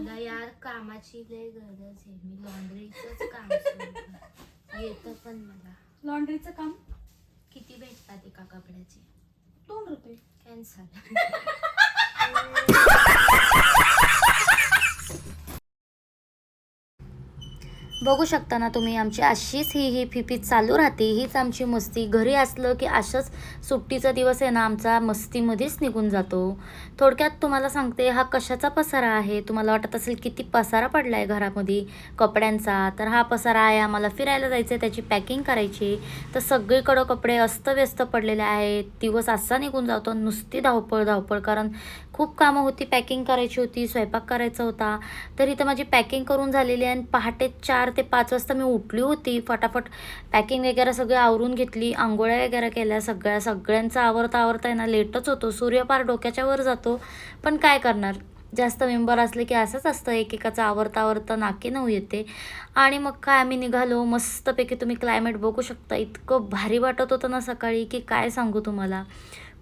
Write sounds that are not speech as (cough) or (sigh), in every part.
मला यार कामाची लय गरज आहे. मी लॉन्ड्रीच काम करते. येतं पण मला. लॉन्ड्रीचं काम? किती भेटतात एका कपड्याचे? दोन रुपये. कॅन्सल (laughs) बघू शकता ना तुम्ही आमची अशीच ही ही फिफी चालू राहते. हीच आमची मस्ती. घरी असलं की अशाच सुट्टीचा दिवस आहे ना आमचा मस्तीमध्येच निघून जातो. थोडक्यात तुम्हाला सांगते हा कशाचा पसारा आहे? तुम्हाला वाटत असेल किती पसारा पडला आहे घरामध्ये कपड्यांचा? तर हा पसारा आहे आम्हाला फिरायला जायचं आहे त्याची पॅकिंग करायची. तर सगळीकडं कपडे अस्तव्यस्त पडलेले आहेत. दिवस असा निघून जातो नुसती धावपळ धावपळ. कारण खूप कामं होती पॅकिंग करायची होती स्वयंपाक करायचा होता. तर इथं माझी पॅकिंग करून झालेली आहे आणि पहाटे चार ते पाच वाजता मी उठली होती. फटाफट पॅकिंग वगैरे सगळी आवरून घेतली. आंघोळ्या वगैरे केल्या. सगळ्या सगळ्यांचं आवरता आवरता आहे ना लेटच होतो. सूर्यपार डोक्याच्या वर जातो. पण काय करणार? जास्त मेंबर असले की असंच असतं. एकेकाचं आवरता आवरता नाकी नऊ येते. आणि मग काय आम्ही निघालो. मस्तपैकी तुम्ही क्लायमेट बघू शकता. इतकं भारी वाटत होतं ना सकाळी की काय सांगू तुम्हाला?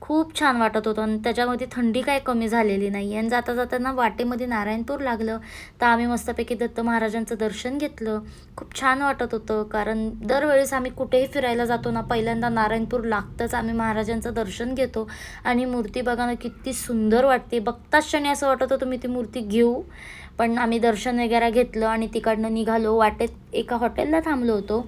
खूप छान वाटत होतं आणि त्याच्यामध्ये थंडी काय कमी झालेली नाही आणि जाता जाताना वाटेमध्ये नारायणपूर लागलं तर आम्ही मस्तपैकी दत्त महाराजांचं दर्शन घेतलं. खूप छान वाटत होतं कारण दरवेळेस आम्ही कुठेही फिरायला जातो ना पहिल्यांदा नारायणपूर लागतंच आम्ही महाराजांचं दर्शन घेतो. आणि मूर्ती बघा ना किती सुंदर वाटते. बघताच क्षणी असं वाटत होतं मी ती मूर्ती घेऊ. पण आम्ही दर्शन वगैरे घेतलं आणि तिकडनं निघालो. वाटेत एका हॉटेलला थांबलो होतो.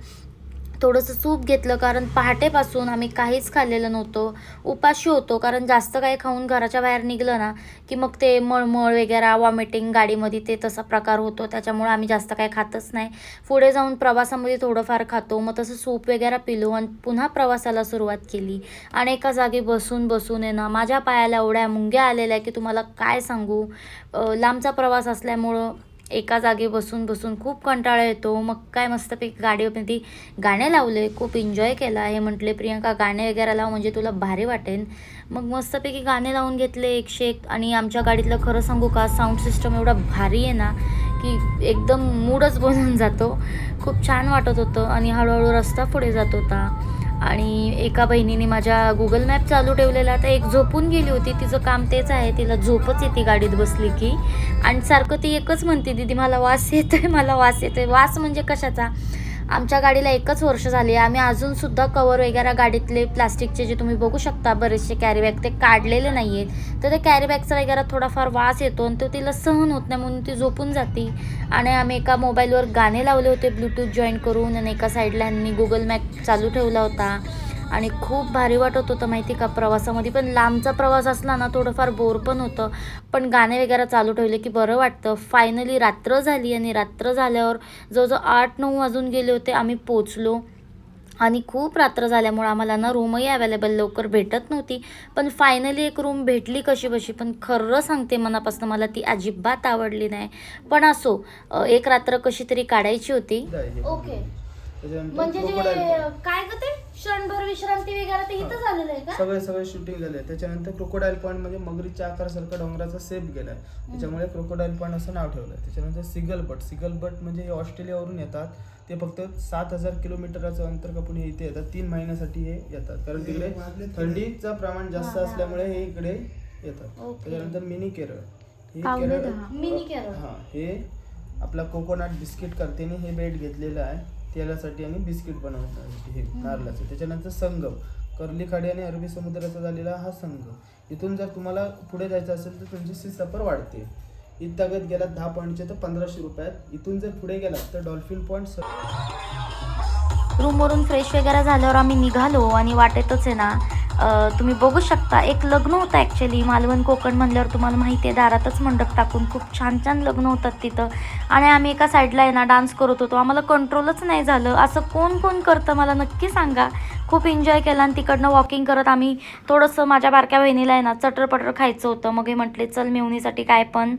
थोडंसं सूप घेतलं कारण पहाटेपासून आम्ही काहीच खाल्लेलं नव्हतं. उपाशी होतो कारण जास्त काही खाऊन घराच्या बाहेर निघलं ना की मग ते मळमळ वगैरे वॉमिटिंग गाडीमध्ये ते तसा प्रकार होतो. त्याच्यामुळे आम्ही जास्त काही खातच नाही. पुढे जाऊन प्रवासामध्ये थोडंफार खातो. मग तसं सूप वगैरे पिलो आणि पुन्हा प्रवासाला सुरुवात केली. आणि एका जागी बसून बसून आहे ना माझ्या पायाला एवढ्या मुंग्या आलेल्या की तुम्हाला काय सांगू? लांबचा प्रवास असल्यामुळं एका जागी बसून बसून खूप कंटाळा येतो. मग काय मस्तपैकी गाडीमध्ये गाणे लावले. खूप एन्जॉय केला. हे म्हटले प्रियंका गाणे वगैरे लाव म्हणजे तुला भारी वाटेल. मग मस्तपैकी गाणे लावून घेतले एकशे एक. आणि आमच्या गाडीतलं खरं सांगू का साऊंड सिस्टम एवढा भारी आहे ना की एकदम मूडच बनून जातो. खूप छान वाटत होतं. आणि हळूहळू रस्ता पुढे जात होता. आणि एका बहिणीने माझ्या गुगल मॅप चालू ठेवलेला तर एक झोपून गेली होती. तिचं काम तेच आहे तिला झोपच येते गाडीत बसली की. आणि सारखं ती एकच म्हणते दीदी मला वास येतोय मला वास येतोय. वास म्हणजे कशाचा? आमच्या गाडीला एकच वर्ष झाली आम्ही अजूनसुद्धा कवर वगैरे गाडीतले प्लास्टिकचे जे तुम्ही बघू शकता बरेचसे कॅरीबॅग ते काढलेले नाही आहेत तर ते कॅरीबॅगचा वगैरे थोडाफार वास येतो आणि तो तिला सहन होत नाही म्हणून ती झोपून जाते. आणि आम्ही एका मोबाईलवर गाणे लावले होते ब्लूटूथ जॉईन करून आणि एका साईडला ह्यांनी गुगल मॅप चालू ठेवला होता. आणि खूप भारी वाटत होतं माहिती का प्रवासामध्ये. पण लांबचा प्रवास असला ना थोडंफार बोर पण होतं. पण गाणे वगैरे चालू ठेवले की बरं वाटतं. फायनली रात्र झाली आणि रात्र झाल्यावर जवळजवळ आठ नऊ वाजून गेले होते आम्ही पोचलो आणि खूप रात्र झाल्यामुळं आम्हाला ना रूमही अवेलेबल लवकर भेटत नव्हती. पण फायनली एक रूम भेटली कशी बशी पण खरं सांगते मनापासून मला ती अजिबात आवडली नाही. पण असो एक रात्र कशी तरी काढायची होती. ओके. म्हणजे जे crocodile पण. काय ग ते? क्षणभर विश्रांती वगैरे ते इथं झालेलं आहे का? सगळे सगळे शूटिंग झाले त्याच्यानंतर क्रोकोडाईल पॉईंट म्हणजे मगरीच्या आकारासारखा डोंगराचा सेप गेलाय. त्याच्यामुळे क्रोकोडाईल पॉईंट असं नाव ठेवलंय. त्याच्यानंतर सिगल बट सिगल बट म्हणजे हे ऑस्ट्रेलियावरून येतात. ते फक्त सात हजार किलोमीटरचं अंतर कापून हे इथे येतात. तीन महिन्यासाठी हे येतात. कारण तिकडे थंडीचं प्रमाण जास्त हा, हा. असल्यामुळे हे इकडे येतात. त्याच्यानंतर मिनी केरळ. हे पावणे केरळ दहा. मिनी केरळ. हा हे आपला कोकोनट बिस्किट करतेने हे बेट घेतलेलं आहे. तेलासाठी आणि बिस्किट बनवण्यासाठी हे नारळाचं त्याच्यानंतर संगम. कर्ली खाडी आणि अरबी समुद्राचा झालेला हा संगम. इथून जर तुम्हाला पुढे जायचं असेल तर तुमची सी सफर वाढते. इथं गेला दहा पॉईंटचे तर पंधराशे रुपयात. इथून जर पुढे गेलात तर डॉल्फिन पॉईंट रूमवरून फ्रेश वगैरे झाल्यावर आम्ही निघालो आणि वाटेतच आहे ना तुम्ही बघू शकता एक लग्न होतं ॲक्च्युली मालवण कोकण म्हणल्यावर तुम्हाला माहिती आहे दारातच मंडप टाकून खूप छान छान लग्न होतात तिथं. आणि आम्ही एका साईडला आहे ना डान्स करत होतो. आम्हाला कंट्रोलच नाही झालं. असं कोण कोण करतं मला नक्की सांगा. खूप एन्जॉय केला आणि तिकडनं वॉकिंग करत आम्ही थोडंसं माझ्या बारक्या बहिणीला आहे ना चटरपटर खायचं होतं. मग हे म्हटले चल मेवणीसाठी काय पण.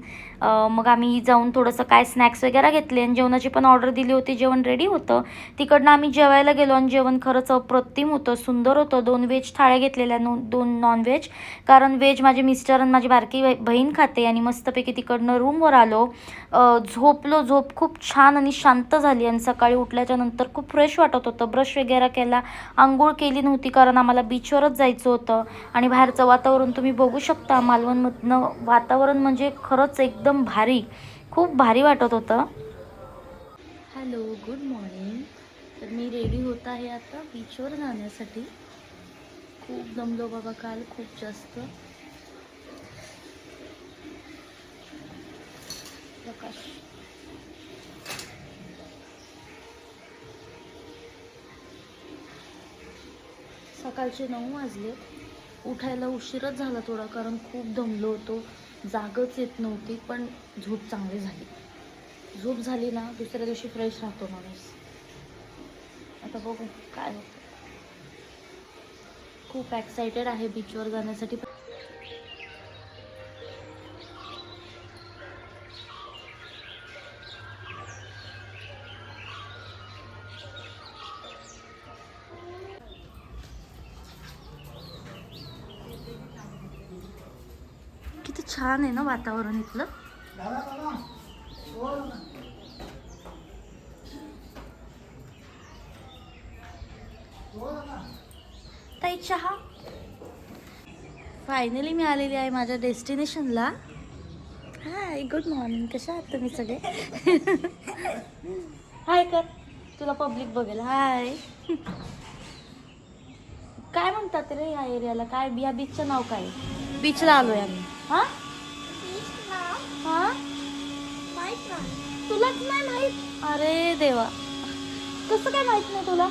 मग आम्ही जाऊन थोडंसं काय स्नॅक्स वगैरे घेतले आणि जेवणाची पण ऑर्डर दिली होती जेवण रेडी होतं. तिकडनं आम्ही जेवायला गेलो आणि जेवण खरंच अप्रतिम होतं सुंदर होतं. दोन व्हेज थाळ्या घेतलेल्या नो दोन नॉन व्हेज कारण व्हेज माझे मिस्टर आणि माझी बारकी बहीण खाते आणि मस्तपैकी तिकडनं रूमवर आलो. झोपलो झोप खूप छान आणि शांत झाली आणि सकाळी उठल्याच्यानंतर खूप फ्रेश वाटत होतं. ब्रश वगैरे केला अंघोळ आंघोळ केली नव्हती कारण आम्हाला बीचवरच जायचं होतं. आणि बाहेरचं वातावरण तुम्ही बघू शकता. मालवणमधनं वातावरण म्हणजे खरंच एकदम भारी. खूप भारी वाटत होतं. हॅलो गुड मॉर्निंग तर मी रेडी होत आहे आता बीचवर जाण्यासाठी. खूप दमलो बाबा काल खूप जास्त. प्रकाश. सकाळचे नऊ वाजले. उठायला उशीरच झाला थोडा कारण खूप दमलो होतो. जागच येत नव्हती पण झोप चांगली झाली. झोप झाली ना दुसऱ्या दिवशी फ्रेश राहतो माणूस. आता बघू काय होतं. खूप एक्सायटेड आहे बीचवर जाण्यासाठी. छान आहे ना वातावरण इथलं. ताई चहा? फायनली मी आलेली आहे माझ्या डेस्टिनेशनला हाय गुड मॉर्निंग कशा आहात तुम्ही सगळे? हाय कर. तुला पब्लिक बघेल हाय काय म्हणतात रे या एरियाला काय या बीचचं नाव काय? बीचला आलोय आम्ही. हां? हा? तुलाच नाही माहीत? अरे देवा. कसं काय माहीत नाही तुला?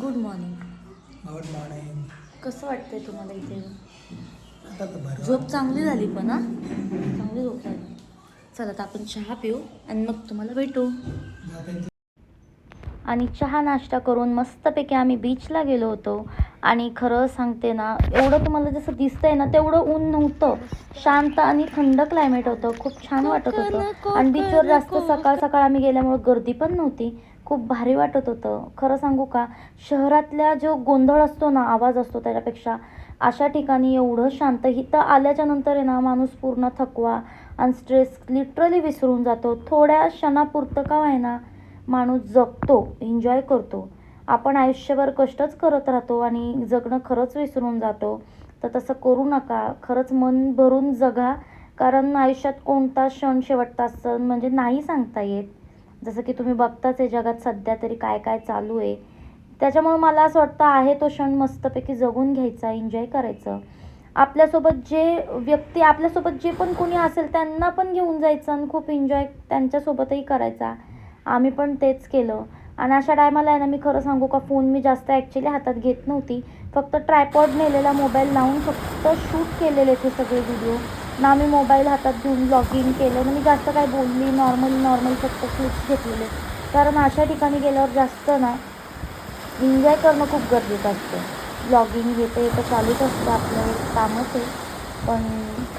गुड मॉर्निंग गुड मॉर्निंग कसं वाटतंय तुम्हाला इथे? आता झोप चांगली झाली पण हा? चांगली झोप झाली. चला तर आपण चहा पिऊ आणि मग तुम्हाला भेटू. आणि चहा नाश्ता करून मस्तपैकी आम्ही बीचला गेलो होतो. आणि खरं सांगते ना एवढं तुम्हाला जसं दिसतंय ना तेवढं ऊन नव्हतं. शांत आणि थंड क्लायमेट होतं. खूप छान वाटत होतं. आणि बीचवर जास्त सकाळ सकाळ आम्ही गेल्यामुळे गर्दी पण नव्हती. खूप भारी वाटत होतं. खरं सांगू का शहरातल्या जो गोंधळ असतो ना आवाज असतो त्याच्यापेक्षा अशा ठिकाणी एवढं शांत. इथं आल्याच्यानंतर आहे ना माणूस पूर्ण थकवा आणि स्ट्रेस लिटरली विसरून जातो. थोड्या क्षणापुरतं का व्हायना माणूस जगतो एन्जॉय करतो. आपण आयुष्यभर कष्टच करत राहतो आणि जगणं खरंच विसरून जातो. तर तसं करू नका. खरंच मन भरून जगा. कारण आयुष्यात कोणता क्षण शेवटचा सण म्हणजे नाही सांगता येत. जसं की तुम्ही बघताच आहे जगात सध्या तरी काय काय चालू आहे. त्याच्यामुळे मला असं वाटतं आहे तो क्षण मस्तपैकी जगून घ्यायचा एन्जॉय करायचं. आपल्यासोबत जे व्यक्ती आपल्यासोबत जे पण कोणी असेल त्यांना पण घेऊन जायचं आणि खूप एन्जॉय त्यांच्यासोबतही करायचा. आम्ही पण तेच केलं. आणि अशा टायमाला आहे ना मी खरं सांगू का फोन मी जास्त ॲक्च्युली हातात घेत नव्हती. फक्त ट्रायपॉड नेलेला मोबाईल लावून फक्त शूट केलेले ते सगळे व्हिडिओ ना मी मोबाईल हातात घेऊन ब्लॉगिंग केलं ना मी जास्त काय बोलली नॉर्मल नॉर्मल फक्त क्लिप्स घेतलेले. कारण अशा ठिकाणी गेल्यावर जास्त ना एन्जॉय करणं खूप गरजेचं असतं. ब्लॉगिंग घेते तर चालूच असतं आपलं कामच आहे. पण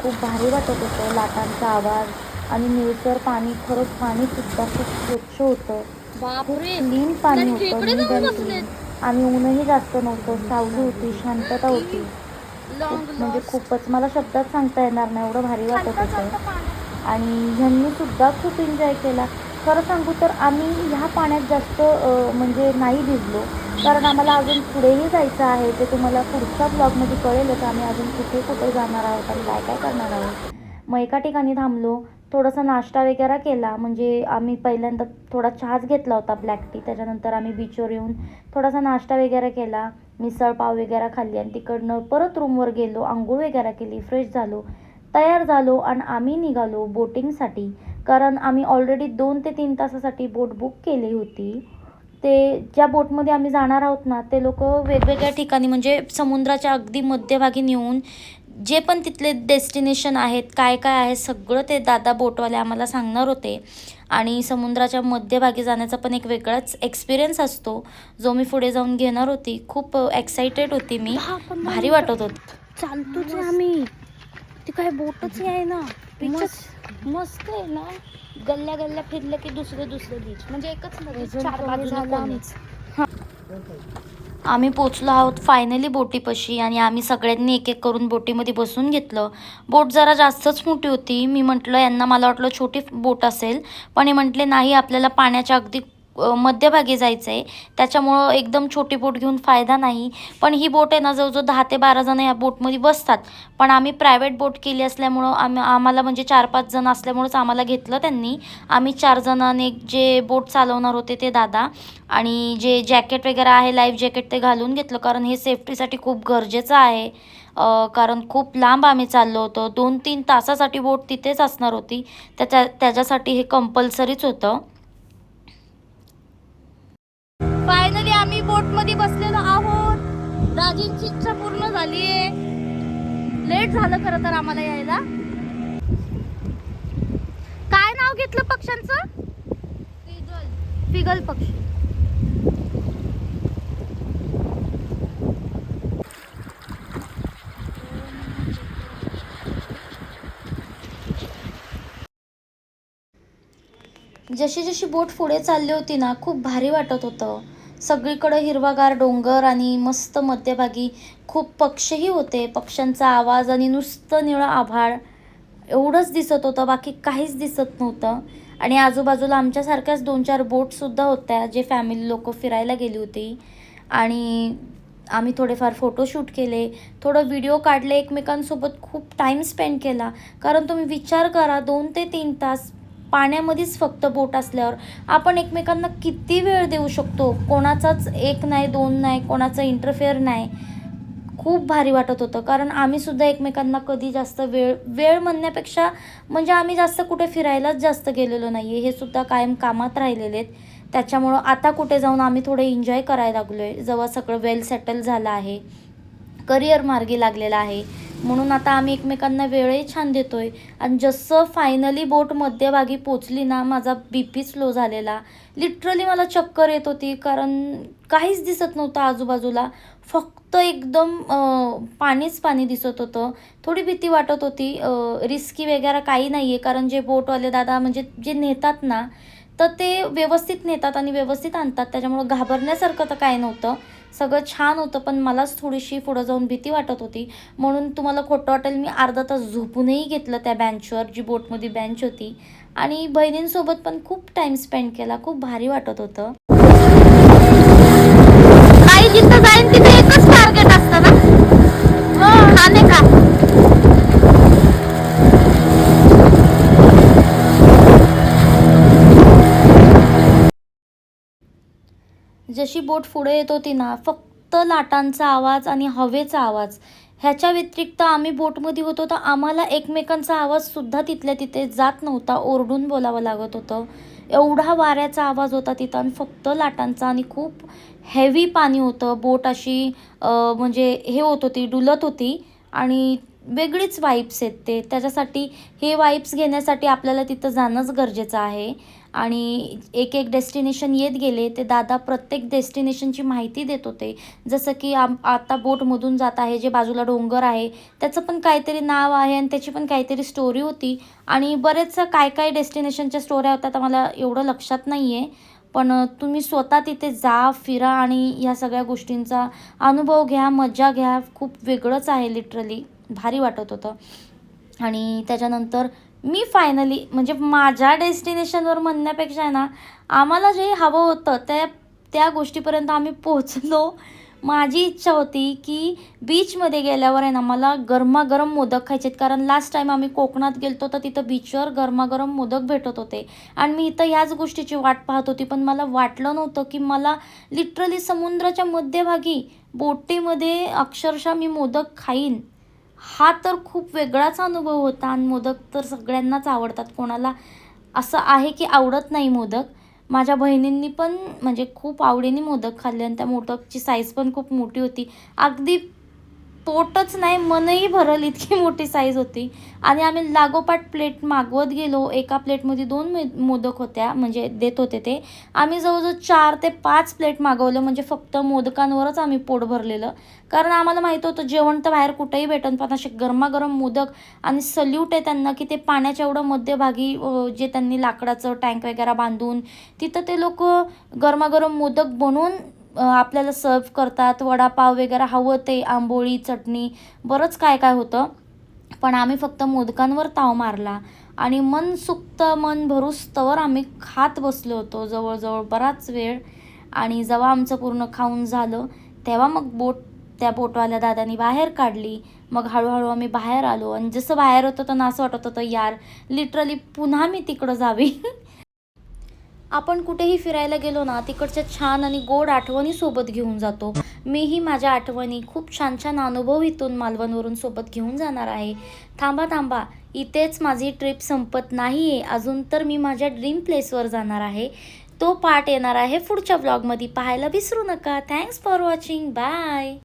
खूप भारी वाटत होतं लाटांचा आवाज. आणि निळसर पाणी खरंच पाणीसुद्धा खूप स्वच्छ होतं. बापरे! क्लीन पाणी होतं निदन आणि ऊनही जास्त नव्हतं सावली होती शांतता होती. म्हणजे खूपच मला शब्दात सांगता येणार नाही एवढं भारी वाटत होतं. आणि ह्यांनी सुद्धा खूप एन्जॉय केला. खरं सांगू तर आम्ही ह्या पाण्यात जास्त अ, म्हणजे नाही भिजलो. कारण आम्हाला अजून पुढेही जायचं आहे ते तुम्हाला पुढच्या ब्लॉगमध्ये कळेलच आम्ही अजून कुठे कुठे जाणार आहोत आणि काय काय करणार आहोत. मग एका ठिकाणी थांबलो थोडासा नाश्ता वगैरे केला. म्हणजे आम्ही पहिल्यांदा थोडा चहाच घेतला होता ब्लॅक टी त्याच्यानंतर आम्ही बीचवर येऊन थोडासा नाश्ता वगैरे केला. मिसळपाव वगैरे खाल्ली आणि तिकडनं परत रूमवर गेलो. आंघोळ वगैरे केली फ्रेश झालो. तयार झालो आणि आम्ही निघालो बोटिंगसाठी कारण आम्ही ऑलरेडी दोन ते तीन तासासाठी बोट बुक केली होती. ते ज्या बोटमध्ये आम्ही जाणार आहोत ना ते लोक वेगवेगळ्या ठिकाणी म्हणजे समुद्राच्या अगदी मध्यभागी नेऊन जे पण तिथले डेस्टिनेशन आहेत काय काय आहे सगळं ते दादा बोटवाले आम्हाला सांगणार होते. आणि समुद्राच्या मध्यभागी जाण्याचा पण एक वेगळाच एक्सपिरियन्स असतो. जो मी पुढे जाऊन घेणार होती. खूप एक्साइटेड होती मी. भारी वाटत होत. चालतोच आम्ही. ते काय बोटच आहे ना. मस्त. मस्त आहे ना. गल्ल्या गल्ल्या फिरलं की दुसरं दुसरं बीच म्हणजे एकच आम्ही पोचलो आहोत फायनली बोटीपाशी आणि आम्ही सगळ्यांनी एक एक करून बोटीमध्ये बसून घेतलं. बोट जरा जास्तच मोठी होती. मी म्हटलं यांना मला वाटलं छोटी बोट असेल. पण हे म्हटले नाही आपल्याला पाण्याच्या अगदी मध्यभागी जायचं आहे त्याच्यामुळं एकदम छोटी बोट घेऊन फायदा नाही. पण ही बोट आहे ना जवळजवळ दहा ते बारा जण या बोटमध्ये बसतात. पण आम्ही प्रायव्हेट बोट केली असल्यामुळं आम्ही आम्हाला म्हणजे चार पाच जण असल्यामुळंच आम्हाला घेतलं त्यांनी. आम्ही चार जणांनी जे बोट चालवणार होते ते दादा आणि जे जॅकेट वगैरे आहे लाईफ जॅकेट ते घालून घेतलं. कारण हे सेफ्टीसाठी खूप गरजेचं आहे. कारण खूप लांब आम्ही चाललो होतो. दोन तीन तासासाठी बोट तिथेच असणार होती. त्याच्या त्याच्यासाठी हे कंपल्सरीच होतं. मध्ये बसलेलो आहोत. दाजींची इच्छा पूर्ण झाली आहे. लेट झालं खरं तर आम्हाला यायला. काय नाव घेतलं पक्ष्यांचं? फिगल पक्षी. जशी जशी बोट पुढे चालली होती ना खूप भारी वाटत होतं. सगळीकडं हिरवागार डोंगर आणि मस्त मध्यभागी खूप पक्षीही होते. पक्ष्यांचा आवाज आणि नुसतं निळं आभाळ. एवढंच दिसत होतं बाकी काहीच दिसत नव्हतं. आणि आजूबाजूला आमच्यासारख्याच दोन चार बोटसुद्धा होत्या जे फॅमिली लोक फिरायला गेली होती. आणि आम्ही थोडेफार फोटोशूट केले. थोडं व्हिडिओ काढले. एकमेकांसोबत खूप टाईम स्पेंड केला. कारण तुम्ही विचार करा दोन ते तीन तास पाण्यामध्येच फक्त बोट असल्यावर आपण एकमेकांना किती वेळ देऊ शकतो? कोणाचाच एक नाही दोन नाही कोणाचं इंटरफेअर नाही. खूप भारी वाटत होतं. कारण आम्हीसुद्धा एकमेकांना कधी जास्त वेळ वेळ म्हणण्यापेक्षा म्हणजे आम्ही जास्त कुठे फिरायलाच जास्त गेलेलो नाही आहे हे सुद्धा कायम कामात राहिलेले आहेत. त्याच्यामुळं आता कुठे जाऊन आम्ही थोडं एन्जॉय करायला लागलो आहे जेव्हा सगळं वेल सेटल झालं आहे. करिअर मार्गी लागलेला आहे. म्हणून आता आम्ही एकमेकांना वेळही छान देतोय. आणि जसं फायनली बोट मध्यभागी पोचली ना माझा बी पी स्लो झालेला. लिटरली मला चक्कर येत होती कारण काहीच दिसत नव्हतं आजूबाजूला. फक्त एकदम पाणीच पाणी दिसत होतं. थोडी भीती वाटत होती रिस्की वगैरे काही नाही आहे कारण जे बोटवाले दादा म्हणजे जे नेतात ना तर ते व्यवस्थित नेतात आणि व्यवस्थित आणतात. त्याच्यामुळं घाबरण्यासारखं तर काय नव्हतं. सगळं छान होतं पण मलाच थोडीशी पुढं जाऊन भीती वाटत होती. म्हणून तुम्हाला खोटं वाटेल मी अर्धा तास झोपूनही घेतलं त्या बेंचवर जी बोटमध्ये बेंच होती. आणि बहिणींसोबत पण खूप टाइम स्पेंड केला खूप भारी वाटत होतं. काही जिथं जाईन तिथे एकच टार्गेट असतं ना? हो आणि का जशी बोट पुढे येत होती ना फक्त लाटांचा आवाज आणि हवेचा आवाज. ह्याच्या व्यतिरिक्त आम्ही बोटमध्ये होतो तर आम्हाला एकमेकांचा आवाजसुद्धा तिथल्या तिथे जात नव्हता ओरडून बोलावं लागत होतं. एवढा वाऱ्याचा आवाज होता तिथं आणि फक्त लाटांचा आणि खूप हेवी पाणी होतं. बोट अशी म्हणजे हे होत होती डुलत होती आणि वेगळीच वाईब्स आहेत ते. त्याच्यासाठी हे वाईब्स घेण्यासाठी आपल्याला तिथं जाणंच गरजेचं आहे. आणि एक एक डेस्टिनेशन येत गेले ते दादा प्रत्येक डेस्टिनेशनची माहिती देत होते. जसं की आम आता बोटमधून जात आहे जे बाजूला डोंगर आहे त्याचं पण काहीतरी नाव आहे आणि त्याची पण काहीतरी स्टोरी होती. आणि बरेचसं काय काय डेस्टिनेशनच्या स्टोऱ्या होत्या तर मला एवढं लक्षात नाही आहे पण तुम्ही स्वतः तिथे जा फिरा आणि ह्या सगळ्या गोष्टींचा अनुभव घ्या मजा घ्या. खूप वेगळंच आहे लिटरली भारी वाटत होतं. आणि त्याच्यानंतर मी फायनली म्हणजे माझ्या डेस्टिनेशनवर म्हणण्यापेक्षा आहे ना आम्हाला जे हवं होतं त्या त्या गोष्टीपर्यंत आम्ही पोचलो माझी इच्छा होती की बीचमध्ये गेल्यावर आहे ना मला गरमागरम मोदक खायचे आहेत कारण लास्ट टाईम आम्ही कोकणात गेलतो तर तिथं बीचवर गरमागरम मोदक भेटत होते. आणि मी इथं याच गोष्टीची वाट पाहत होती पण मला वाटलं नव्हतं की मला लिटरली समुद्राच्या मध्यभागी बोटीमध्ये अक्षरशः मी मोदक खाईन. हा तर खूप वेगळाच अनुभव होता आणि मोदक तर सगळ्यांनाच आवडतात. कोणाला असं आहे की आवडत नाही मोदक माझ्या बहिणींनी पण म्हणजे खूप आवडीने मोदक खाल्ले आणि त्या मोदकची साईज पण खूप मोठी होती. अगदी पोटच नाही मनही भरल इतकी मोठी साईज होती. आणि आम्ही लागोपाठ प्लेट मागवत गेलो. एका प्लेटमध्ये दोन मोदक होत्या म्हणजे देत होते ते. आम्ही जवळजवळ चार ते पाच प्लेट मागवलं म्हणजे फक्त मोदकांवरच आम्ही पोट भरलेलं. कारण आम्हाला माहीत होतं जेवण तर बाहेर कुठेही भेटन पण असे गरमागरम मोदक आणि सल्यूट आहे त्यांना की ते पाण्याच्या एवढं मध्यभागी जे त्यांनी लाकडाचं टँक वगैरे बांधून तिथं ते लोक गरमागरम मोदक बनवून आपल्याला सर्व करतात वडापाव वगैरे हवं ते आंबोळी चटणी बरंच काय काय होतं. पण आम्ही फक्त मोदकांवर ताव मारला आणि मन सुक्त मन भरुस्तवर आम्ही खात बसलो होतो जवळजवळ बराच वेळ. आणि जेव्हा आमचं पूर्ण खाऊन झालं तेव्हा मग बोट त्या बोटवाल्या दादानी बाहेर काढली. मग हळूहळू आम्ही बाहेर आलो. आणि जसं बाहेर होतं तर असं वाटत होतं यार लिटरली पुन्हा मी तिकडं जावी. (laughs) आपण कुठेही फिरायला गेलो ना तिकडच्या छान आणि गोड आठवणी सोबत घेऊन जातो. मीही माझ्या आठवणी खूप छान छान अनुभव इथून मालवणवरून सोबत घेऊन जाणार आहे. थांबा थांबा. इथेच माझी ट्रिप संपत नाही आहे अजून तर मी माझ्या ड्रीम प्लेसवर जाणार आहे. तो पार्ट येणार आहे पुढच्या ब्लॉगमध्ये. पाहायला विसरू नका. Thanks for watching bye